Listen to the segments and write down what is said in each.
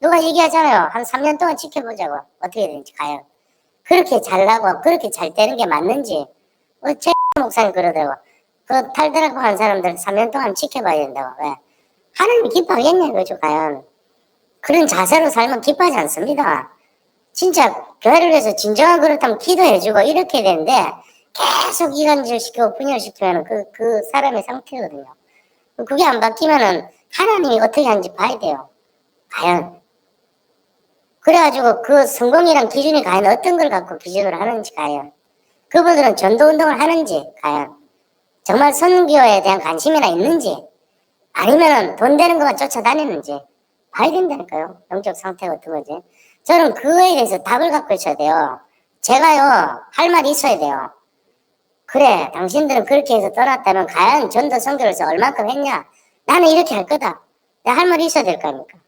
누가 얘기하잖아요. 한 3년 동안 지켜보자고. 어떻게 되는지 과연. 그렇게 잘나고 그렇게 잘 되는 게 맞는지. 어, 제 목사님 그러더라고. 그 탈대라고 한 사람들 3년 동안 지켜봐야 된다고. 왜? 하나님이 기뻐하겠냐 이거죠 과연. 그런 자세로 살면 기뻐하지 않습니다. 진짜 교회를 위해서 진정한 그렇다면 기도해주고 이렇게 되는데 계속 이간질시키고 분열시키면 그, 그 사람의 상태거든요. 그게 안 바뀌면은 하나님이 어떻게 하는지 봐야 돼요. 과연. 그래가지고 그 성공이란 기준이 과연 어떤 걸 갖고 기준으로 하는지 과연. 그분들은 전도 운동을 하는지 과연. 정말 선교에 대한 관심이나 있는지 아니면은 돈 되는 것만 쫓아다니는지 봐야 된다니까요. 영적 상태가 어떤 거지. 저는 그거에 대해서 답을 갖고 있어야 돼요. 제가요, 할 말이 있어야 돼요. 그래, 당신들은 그렇게 해서 떠났다면 과연 전도 선교를 해서 얼마큼 했냐? 나는 이렇게 할 거다. 내가 할 말이 있어야 될 거 아닙니까?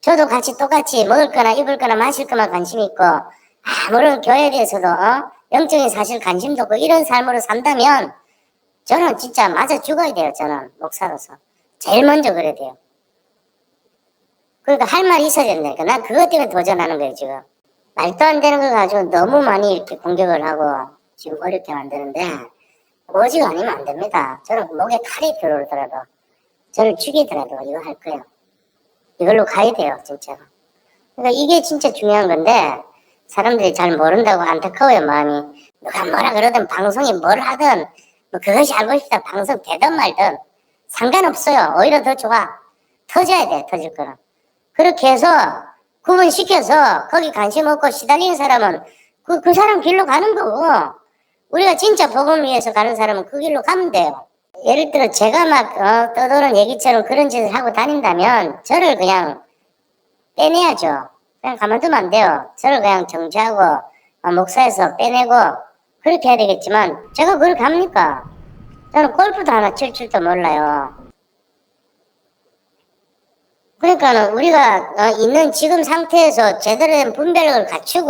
저도 같이 똑같이 먹을 거나 입을 거나 마실 거만 관심 있고, 아무런 교회에 대해서도, 어? 영적인 사실 관심도 없고, 이런 삶으로 산다면, 저는 진짜 맞아 죽어야 돼요, 저는, 목사로서. 제일 먼저 그래야 돼요. 그러니까 할 말이 있어야 된다니까. 난 그것 때문에 도전하는 거예요, 지금. 말도 안 되는 걸 가지고 너무 많이 이렇게 공격을 하고 지금 어렵게 만드는데 오직 아니면 안 됩니다. 저는 목에 칼이 들어오더라도 저를 죽이더라도 이거 할 거예요. 이걸로 가야 돼요, 진짜로. 그러니까 이게 진짜 중요한 건데 사람들이 잘 모른다고 안타까워요, 마음이. 누가 뭐라 그러든 방송이 뭘 하든 뭐 그것이 알고 싶다 방송 되든 말든 상관없어요. 오히려 더 좋아. 터져야 돼, 터질 거는. 그렇게 해서 구분시켜서 거기 관심 없고 시달리는 사람은 그, 그 사람 길로 가는 거고 우리가 진짜 복음을 위해서 가는 사람은 그 길로 가면 돼요. 예를 들어 제가 막 어, 떠도는 얘기처럼 그런 짓을 하고 다닌다면 저를 그냥 빼내야죠. 그냥 가만두면 안 돼요. 저를 그냥 정지하고 어, 목사에서 빼내고 그렇게 해야 되겠지만 제가 그걸 갑니까? 저는 골프도 하나 칠 줄도 몰라요. 그러니까는 우리가 어, 있는 지금 상태에서 제대로 된 분별력을 갖추고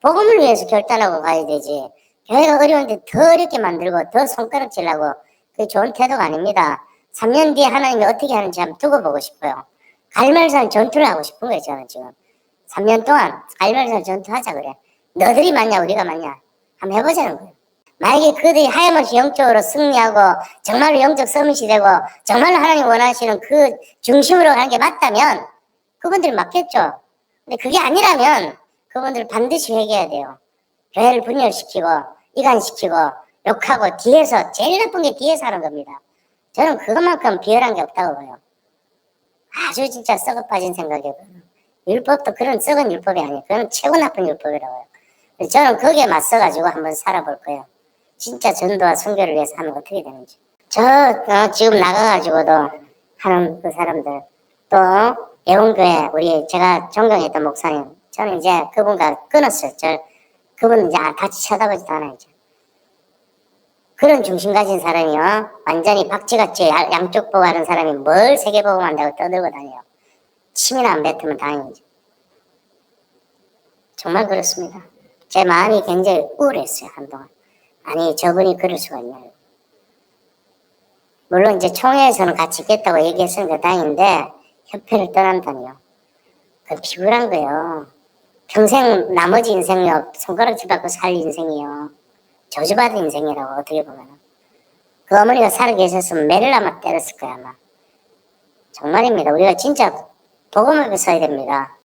복음을 위해서 결단하고 가야 되지. 교회가 어려운데 더 어렵게 만들고 더 손가락질하고 그게 좋은 태도가 아닙니다. 3년 뒤에 하나님이 어떻게 하는지 한번 두고 보고 싶어요. 갈멜산 전투를 하고 싶은 거예요, 저는 지금. 3년 동안 갈멜산 전투하자 그래. 너들이 맞냐, 우리가 맞냐. 한번 해보자는 거예요. 만약에 그들이 하염없이 영적으로 승리하고 정말로 영적 서밋이 되고 정말로 하나님 원하시는 그 중심으로 가는 게 맞다면 그분들 맞겠죠. 근데 그게 아니라면 그분들 반드시 회개해야 돼요. 교회를 분열시키고 이간시키고 욕하고 뒤에서 제일 나쁜 게 뒤에서 하는 겁니다. 저는 그것만큼 비열한 게 없다고 봐요. 아주 진짜 썩어 빠진 생각이에요. 율법도 그런 썩은 율법이 아니에요. 그건 최고 나쁜 율법이라고요. 저는 거기에 맞서가지고 한번 살아볼 거예요. 진짜 전도와 선교를 위해서 하면 어떻게 되는지. 저 어, 지금 나가가지고도 하는 그 사람들 또 예원교회 우리 제가 존경했던 목사님 저는 이제 그분과 끊었어요. 저 그분 이제 같이 쳐다보지도 않아요. 이제. 그런 중심 가진 사람이요. 완전히 박쥐같이 야- 양쪽 보고 하는 사람이 뭘 세계 보고 만다고 떠들고 다녀요. 침이나 안 뱉으면 다행이죠. 정말 그렇습니다. 제 마음이 굉장히 우울했어요, 한동안. 아니, 저분이 그럴 수가 있냐고. 물론 이제 총회에서는 같이 있겠다고 얘기했으니까 다행인데, 협회를 떠난다니요. 그 비굴한 거예요. 평생 나머지 인생요, 손가락질 받고 살 인생이요. 저주받은 인생이라고, 어떻게 보면. 그 어머니가 살아 계셨으면 매를 아마 때렸을 거야, 아마. 정말입니다. 우리가 진짜 복음을 써야 됩니다.